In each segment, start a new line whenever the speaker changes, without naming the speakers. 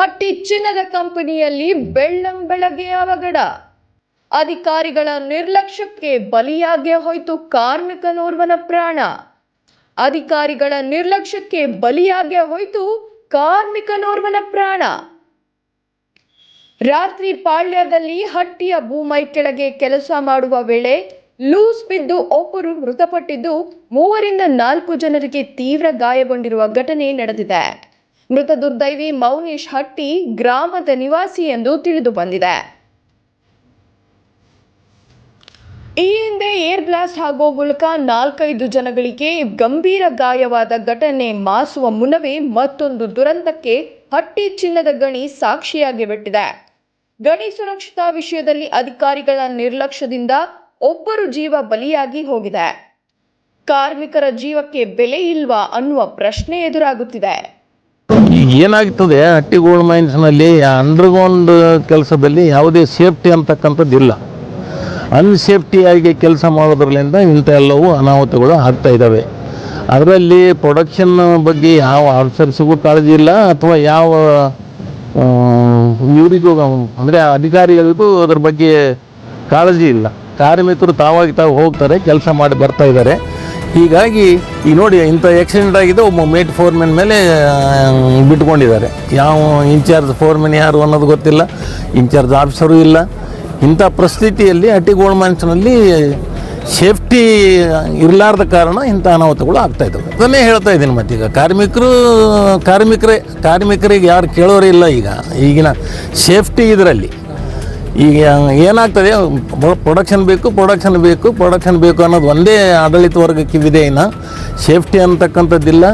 ಹಟ್ಟಿ ಚಿನ್ನದ ಕಂಪನಿಯಲ್ಲಿ ಬೆಳ್ಳಂ ಬೆಳಗ್ಗೆ ಅವಘಡ. ಅಧಿಕಾರಿಗಳ ನಿರ್ಲಕ್ಷ್ಯಕ್ಕೆ ಬಲಿಯಾಗೇ ಹೋಯಿತು ಕಾರ್ಮಿಕನೋರ್ವನ ಪ್ರಾಣ. ಅಧಿಕಾರಿಗಳ ನಿರ್ಲಕ್ಷ್ಯಕ್ಕೆ ಬಲಿಯಾಗೇ ಹೋಯಿತು ಕಾರ್ಮಿಕನೋರ್ವನ ಪ್ರಾಣ. ರಾತ್ರಿ ಪಾಳ್ಯದಲ್ಲಿ ಹಟ್ಟಿಯ ಭೂಮೈ ಕೆಳಗೆ ಕೆಲಸ ಮಾಡುವ ವೇಳೆ ಲೂಸ್ ಬಿದ್ದು ಒಬ್ಬರು ಮೃತಪಟ್ಟಿದ್ದು ಮೂವರಿಂದ ನಾಲ್ಕು ಜನರಿಗೆ ತೀವ್ರ ಗಾಯಗೊಂಡಿರುವ ಘಟನೆ ನಡೆದಿದೆ. ಮೃತ ದುರ್ದೈವಿ ಮೌನೀಶ್ ಹಟ್ಟಿ ಗ್ರಾಮದ ನಿವಾಸಿ ಎಂದು ತಿಳಿದು ಬಂದಿದೆ. ಈ ಹಿಂದೆ ಏರ್ ಬ್ಲಾಸ್ಟ್ ಆಗೋ ಮೂಲಕ ನಾಲ್ಕೈದು ಜನಗಳಿಗೆ ಗಂಭೀರ ಗಾಯವಾದ ಘಟನೆ ಮಾಸುವ ಮುನ್ನವೇ ಮತ್ತೊಂದು ದುರಂತಕ್ಕೆ ಹಟ್ಟಿ ಚಿನ್ನದ ಗಣಿ ಸಾಕ್ಷಿಯಾಗಿ ಬಿಟ್ಟಿದೆ. ಗಣಿ ಸುರಕ್ಷತಾ ವಿಷಯದಲ್ಲಿ ಅಧಿಕಾರಿಗಳ ನಿರ್ಲಕ್ಷ್ಯದಿಂದ ಒಬ್ಬರು ಜೀವ ಬಲಿಯಾಗಿ ಹೋಗಿದೆ. ಕಾರ್ಮಿಕರ ಜೀವಕ್ಕೆ ಬೆಲೆ ಇಲ್ವಾ ಅನ್ನುವ ಪ್ರಶ್ನೆ ಎದುರಾಗುತ್ತಿದೆ.
ಏನಾಗ್ತದೆ ಹಟ್ಟಿ ಗೋಲ್ಡ್ ಮೈನ್ಸ್ನಲ್ಲಿ ಅಂಡರ್ಗ್ರೌಂಡ್ ಕೆಲಸದಲ್ಲಿ ಯಾವುದೇ ಸೇಫ್ಟಿ ಅಂತಕ್ಕಂಥದ್ದು ಇಲ್ಲ ಅನ್ಸೇಫ್ಟಿಯಾಗಿ ಕೆಲಸ ಮಾಡೋದ್ರಲ್ಲಿಂದ ಇಂಥ ಎಲ್ಲವೂ ಅನಾಹುತಗಳು ಆಗ್ತಾ ಇದ್ದಾವೆ. ಅದರಲ್ಲಿ ಪ್ರೊಡಕ್ಷನ್ ಬಗ್ಗೆ ಯಾವ ಆಫೀಸರ್ಸಿಗೂ ಕಾಳಜಿ ಇಲ್ಲ, ಅಥವಾ ಯಾವ ಇವರಿಗೂ ಅಂದರೆ ಅಧಿಕಾರಿಗಳಿಗೂ ಅದ್ರ ಬಗ್ಗೆ ಕಾಳಜಿ ಇಲ್ಲ. ಕಾರ್ಮಿಕರು ತಾವಾಗಿ ತಾವು ಹೋಗ್ತಾರೆ, ಕೆಲಸ ಮಾಡಿ ಬರ್ತಾ ಇದ್ದಾರೆ. ಹೀಗಾಗಿ ಈಗ ನೋಡಿ ಇಂಥ ಆಕ್ಸಿಡೆಂಟ್ ಆಗಿದೆ, ಒಬ್ಬ ಮೇಟ್ ಫೋರ್ಮೆನ್ ಮೇಲೆ ಬಿಟ್ಕೊಂಡಿದ್ದಾರೆ. ಯಾವ ಇನ್ಚಾರ್ಜ್ ಫೋರ್ಮೆನ್ ಯಾರು ಅನ್ನೋದು ಗೊತ್ತಿಲ್ಲ ಇನ್ಚಾರ್ಜ್ ಆಫೀಸರು ಇಲ್ಲ. ಇಂಥ ಪರಿಸ್ಥಿತಿಯಲ್ಲಿ ಹಟ್ಟಿ ಗೋಲ್ಡ್ ಮೈನ್ಸ್ನಲ್ಲಿ ಸೇಫ್ಟಿ ಇರಲಾರ್ದ ಕಾರಣ ಇಂಥ ಅನಾಹುತಗಳು ಆಗ್ತಾ ಅದನ್ನೇ ಹೇಳ್ತಾ ಇದ್ದೀನಿ ಮತ್ತೀಗ ಕಾರ್ಮಿಕರು, ಕಾರ್ಮಿಕರೇ, ಕಾರ್ಮಿಕರಿಗೆ ಯಾರು ಕೇಳೋರೇ ಇಲ್ಲ ಈಗ. ಈಗಿನ ಸೇಫ್ಟಿ ಇದರಲ್ಲಿ. ಈಗ ಏನಾಗ್ತದೆ ಪ್ರೊಡಕ್ಷನ್ ಬೇಕು ಪ್ರೊಡಕ್ಷನ್ ಬೇಕು ಪ್ರೊಡಕ್ಷನ್ ಬೇಕು ಅನ್ನೋದು ಒಂದೇ ಆಡಳಿತ ಇದೆ ಇನ್ನು. ಸೇಫ್ಟಿ ಅಂತಕ್ಕಂಥದ್ದಿಲ್ಲ.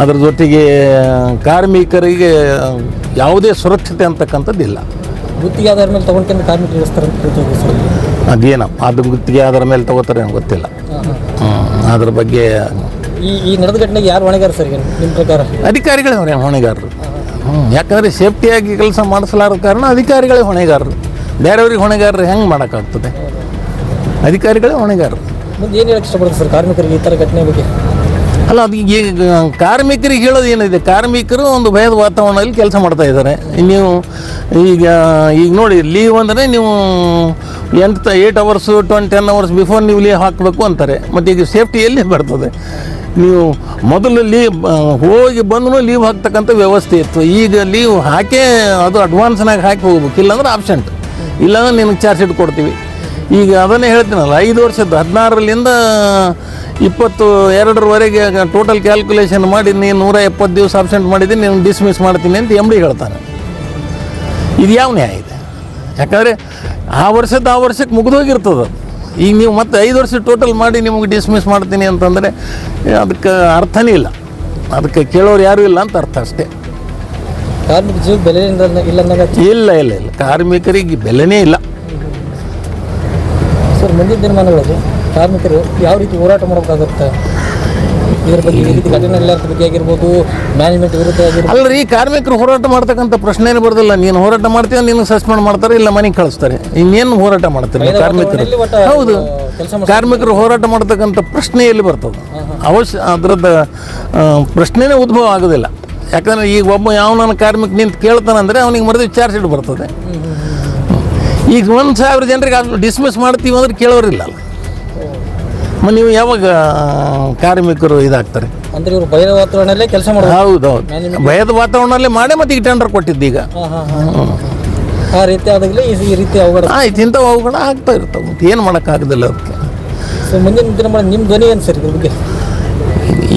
ಅದ್ರ ಜೊತೆಗೆ ಕಾರ್ಮಿಕರಿಗೆ ಯಾವುದೇ ಸುರಕ್ಷತೆ ಅಂತಕ್ಕಂಥದ್ದಿಲ್ಲ.
ಗುತ್ತಿಗೆ ಆಧಾರ ಮೇಲೆ ತಗೊಂಡ್ಕೊಂಡು ಕಾರ್ಮಿಕರು ಇಳಿಸ್ತಾರೆ ಅಂತ
ಅದೇನಪ್ಪ ಅದು ಗುತ್ತಿಗೆ ಆಧಾರ ಮೇಲೆ ತಗೋತಾರೆ ನನಗೆ ಗೊತ್ತಿಲ್ಲ. ಅದ್ರ ಬಗ್ಗೆ
ಈ ಈ ನಡೆದ ಘಟನೆಗೆ ಯಾರು ಹೊಣೆಗಾರ ಸರ್ ನಿಮ್ಮ ಪ್ರಕಾರ?
ಅಧಿಕಾರಿಗಳೇ ಹೊಣೆ ಹೊಣೆಗಾರರು. ಹ್ಞೂ ಯಾಕಂದರೆ ಸೇಫ್ಟಿಯಾಗಿ ಕೆಲಸ ಮಾಡಿಸಲಾರದ ಕಾರಣ ಅಧಿಕಾರಿಗಳೇ ಹೊಣೆಗಾರರು. ಬೇರೆಯವ್ರಿಗೆ ಹೊಣೆಗಾರರು ಹೆಂಗೆ ಮಾಡೋಕ್ಕಾಗ್ತದೆ? ಅಧಿಕಾರಿಗಳೇ ಹೊಣೆಗಾರರು.
ಮುಂದೆ ಏನು ಹೇಳಕ್ಕೆ ಇಷ್ಟಪಡ್ತದೆ ಸರ್ ಕಾರ್ಮಿಕರಿಗೆ ಈ ಥರ ಘಟನೆ ಬಗ್ಗೆ?
ಅಲ್ಲ ಅದು ಈಗ ಕಾರ್ಮಿಕರಿಗೆ ಹೇಳೋದು ಏನಿದೆ? ಕಾರ್ಮಿಕರು ಒಂದು ಭಯದ ವಾತಾವರಣದಲ್ಲಿ ಕೆಲಸ ಮಾಡ್ತಾ ಇದ್ದಾರೆ. ನೀವು ಈಗ ಈಗ ನೋಡಿ ಲೀವ್ ಅಂದರೆ ನೀವು ಎಂಟು eight hours twenty ten hours before ನೀವು ಲೀವ್ ಹಾಕಬೇಕು ಅಂತಾರೆ. ಮತ್ತು ಈಗ ಸೇಫ್ಟಿ ಎಲ್ಲಿ ಬರ್ತದೆ? ನೀವು ಮೊದಲು ಲೀವ್ ಹೋಗಿ ಬಂದರೂ ಲೀವ್ ಹಾಕ್ತಕ್ಕಂಥ ವ್ಯವಸ್ಥೆ ಇತ್ತು. ಈಗ ಲೀವ್ ಹಾಕೇ ಅದು ಅಡ್ವಾನ್ಸ್ನಾಗ ಹಾಕಿ ಹೋಗ್ಬೇಕು. ಇಲ್ಲಾಂದ್ರೆ ಆಬ್ಸೆಂಟ್ ಇಲ್ಲಾಂದ್ರೆ ನಿನಗೆ ಚಾರ್ಜ್ ಶೀಟ್ ಕೊಡ್ತೀವಿ. ಈಗ ಅದನ್ನೇ ಹೇಳ್ತೀನಲ್ಲ, ಐದು ವರ್ಷದ ಹದಿನಾರರಿಂದ ಇಪ್ಪತ್ತು, ಎರಡರವರೆಗೆ ಟೋಟಲ್ ಕ್ಯಾಲ್ಕುಲೇಷನ್ ಮಾಡಿ ನೀನು ನೂರ ಎಪ್ಪತ್ತು ದಿವಸ ಅಬ್ಸೆಂಟ್ ಮಾಡಿದ್ದೀನಿ ನೀನು ಡಿಸ್ಮಿಸ್ ಮಾಡ್ತೀನಿ ಅಂತ ಎಂ ಡಿ ಹೇಳ್ತಾನೆ. ಇದು ಯಾವ ನ್ಯಾಯ ಇದೆ? ಯಾಕಂದರೆ ಆ ವರ್ಷದ ಆ ವರ್ಷಕ್ಕೆ ಮುಗಿದೋಗಿರ್ತದೆ. ಈಗ ನೀವು ಮತ್ತೆ ಐದು ವರ್ಷ ಟೋಟಲ್ ಮಾಡಿ ನಿಮಗೆ ಡಿಸ್ಮಿಸ್ ಮಾಡ್ತೀನಿ ಅಂತಂದರೆ ಅದಕ್ಕೆ ಅರ್ಥನೇ ಇಲ್ಲ. ಅದಕ್ಕೆ ಕೇಳೋರು ಯಾರೂ ಇಲ್ಲ ಅಂತ ಅರ್ಥ ಅಷ್ಟೇ.
ಕಾರ್ಮಿಕ ಜೀವ ಬೆಲೆ ಇಲ್ಲ ಇಲ್ಲ
ಇಲ್ಲ ಇಲ್ಲ. ಕಾರ್ಮಿಕರಿಗೆ ಬೆಲೆನೇ ಇಲ್ಲ.
ಸರ್ ಮುಂದಿನ ದಿನಮಾನಗಳಲ್ಲಿ ಕಾರ್ಮಿಕರು ಯಾವ ರೀತಿ ಹೋರಾಟ ಮಾಡಬೇಕಾಗುತ್ತೆ? ಇದ್ರ ಬಗ್ಗೆ ಬಗ್ಗೆ ಆಗಿರ್ಬೋದು ಮ್ಯಾನೇಜ್ಮೆಂಟ್ ವಿರುದ್ಧ ಆಗಿರ್ಬೋದು.
ಅಲ್ಲರಿ ಕಾರ್ಮಿಕರು ಹೋರಾಟ ಮಾಡ್ತಕ್ಕಂಥ ಪ್ರಶ್ನೆನೇ ಬರೋದಿಲ್ಲ. ನೀನು ಹೋರಾಟ ಮಾಡ್ತೀಯ ನೀನು ಸಸ್ಪೆಂಡ್ ಮಾಡ್ತಾರೆ ಇಲ್ಲ ಮನೆಗೆ ಕಳಿಸ್ತಾರೆ? ಇನ್ನೇನು ಹೋರಾಟ ಮಾಡ್ತಾರೆ ಕಾರ್ಮಿಕರು? ಹೌದು. ಕಾರ್ಮಿಕರು ಹೋರಾಟ ಮಾಡ್ತಕ್ಕಂಥ ಪ್ರಶ್ನೆ ಎಲ್ಲಿ ಬರ್ತದೆ? ಅವಶ್ಯ ಅದರದ್ದು ಆ, ಪ್ರಶ್ನೆನೇ ಉದ್ಭವ ಆಗೋದಿಲ್ಲ. ಯಾಕಂದ್ರೆ ಈಗ ಒಬ್ಬ ಯಾವನ ಕಾರ್ಮಿಕ ನಿಂತು ಕೇಳ್ತಾನಂದರೆ ಅವನಿಗೆ ಮರದ ಚಾರ್ಜ್ ಶೀಟ್ ಬರ್ತದೆ. ಈಗ ಒಂದು ಸಾವಿರ ಜನರಿಗೆ ಡಿಸ್ಮಿಸ್ ಮಾಡ್ತೀವಿ ಅಂದ್ರೆ ಕೇಳೋರಿಲ್ಲ ಅಲ್ಲ. ನೀವು ಯಾವಾಗ ಕಾರ್ಮಿಕರು ಇದಾಗ್ತಾರೆ?
ಅಂದ್ರೆ ಇವರು ಭಯದ ವಾತಾವರಣದಲ್ಲೇ ಕೆಲಸ ಮಾಡೋದು
ಹೌದು ಹೌದು ಭಯದ ವಾತಾವರಣದಲ್ಲಿ ಮಾಡೇ ಮತ್ತೆ ಈಗ ಟೆಂಡರ್ ಕೊಟ್ಟಿದ್ದು ಈಗ.
ಆ ರೀತಿ ಆದಾಗಲೇ ಈ ರೀತಿ ಅವಘಡ.
ಆಯ್ತು ಇಂಥವು ಅವುಗಳು ಆಗ್ತಾ ಇರ್ತವೆ. ಮತ್ತೆ ಏನು ಮಾಡೋಕ್ಕಾಗೋದಿಲ್ಲ ಅದಕ್ಕೆ.
ಸೊ ಮುಂದಿನ ದಿನಮಾನ ನಿಮ್ಮ ಧ್ವನಿ ಏನು ಸರ್ ಇದ್ರ ಬಗ್ಗೆ?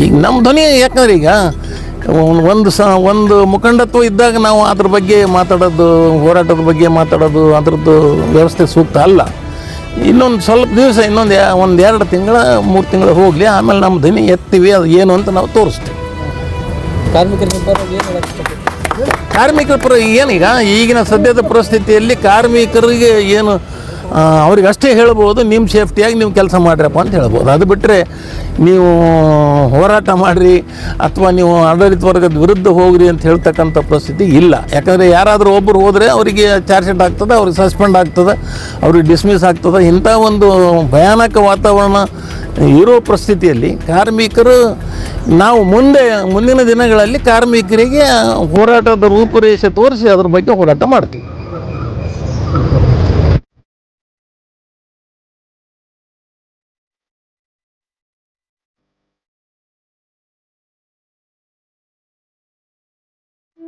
ಈಗ ನಮ್ಮ ಧ್ವನಿ ಯಾಕಂದ್ರೆ ಈಗ ಒಂದ್- ಒಂದು ಸ ಒಂದು ಮುಖಂಡತ್ವ ಇದ್ದಾಗ ನಾವು ಅದ್ರ ಬಗ್ಗೆ ಮಾತಾಡೋದು ಹೋರಾಟದ ಬಗ್ಗೆ ಮಾತಾಡೋದು ಅದ್ರದ್ದು ವ್ಯವಸ್ಥೆ ಸೂಕ್ತ ಅಲ್ಲ. ಇನ್ನೊಂದು ಸ್ವಲ್ಪ ದಿವಸ ಇನ್ನೊಂದು ಒಂದು ಎರಡು ತಿಂಗಳ ಮೂರು ತಿಂಗಳು ಹೋಗಲಿ ಆಮೇಲೆ ನಮ್ಮ ಧ್ವನಿ ಎತ್ತೀವಿ ಅದು ಏನು ಅಂತ ನಾವು ತೋರಿಸ್ತೀವಿ.
ಕಾರ್ಮಿಕರ ಪರ
ಏನೀಗ ಈಗಿನ ಸದ್ಯದ ಪರಿಸ್ಥಿತಿಯಲ್ಲಿ ಕಾರ್ಮಿಕರಿಗೆ ಏನು ಅವ್ರಿಗೆ ಅಷ್ಟೇ ಹೇಳ್ಬೋದು ನಿಮ್ಮ ಸೇಫ್ಟಿಯಾಗಿ ನೀವು ಕೆಲಸ ಮಾಡ್ರಪ್ಪ ಅಂತ ಹೇಳ್ಬೋದು. ಅದು ಬಿಟ್ಟರೆ ನೀವು ಹೋರಾಟ ಮಾಡಿರಿ ಅಥವಾ ನೀವು ಆಡಳಿತ ವರ್ಗದ ವಿರುದ್ಧ ಹೋಗ್ರಿ ಅಂತ ಹೇಳ್ತಕ್ಕಂಥ ಪರಿಸ್ಥಿತಿ ಇಲ್ಲ. ಯಾಕಂದರೆ ಯಾರಾದರೂ ಒಬ್ಬರು ಹೋದರೆ ಅವರಿಗೆ ಚಾರ್ಜ್ ಶೀಟ್ ಆಗ್ತದೆ, ಅವ್ರಿಗೆ ಸಸ್ಪೆಂಡ್ ಆಗ್ತದೆ, ಅವ್ರಿಗೆ ಡಿಸ್ಮಿಸ್ ಆಗ್ತದೆ. ಇಂಥ ಒಂದು ಭಯಾನಕ ವಾತಾವರಣ ಇರೋ ಪರಿಸ್ಥಿತಿಯಲ್ಲಿ ಕಾರ್ಮಿಕರು ನಾವು ಮುಂದೆ, ಮುಂದಿನ ದಿನಗಳಲ್ಲಿ ಕಾರ್ಮಿಕರಿಗೆ ಹೋರಾಟದ ರೂಪುರೇಷೆ ತೋರಿಸಿ ಅದ್ರ ಬಗ್ಗೆ ಹೋರಾಟ ಮಾಡ್ತೀವಿ.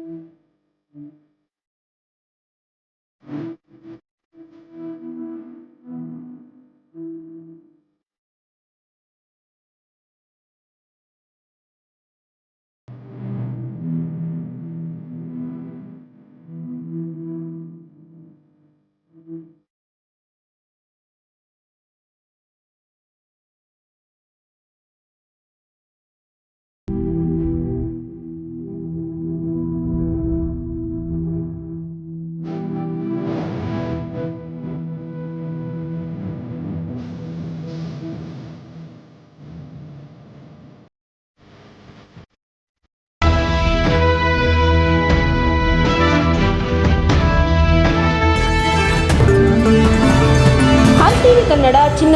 Thank mm -hmm. you.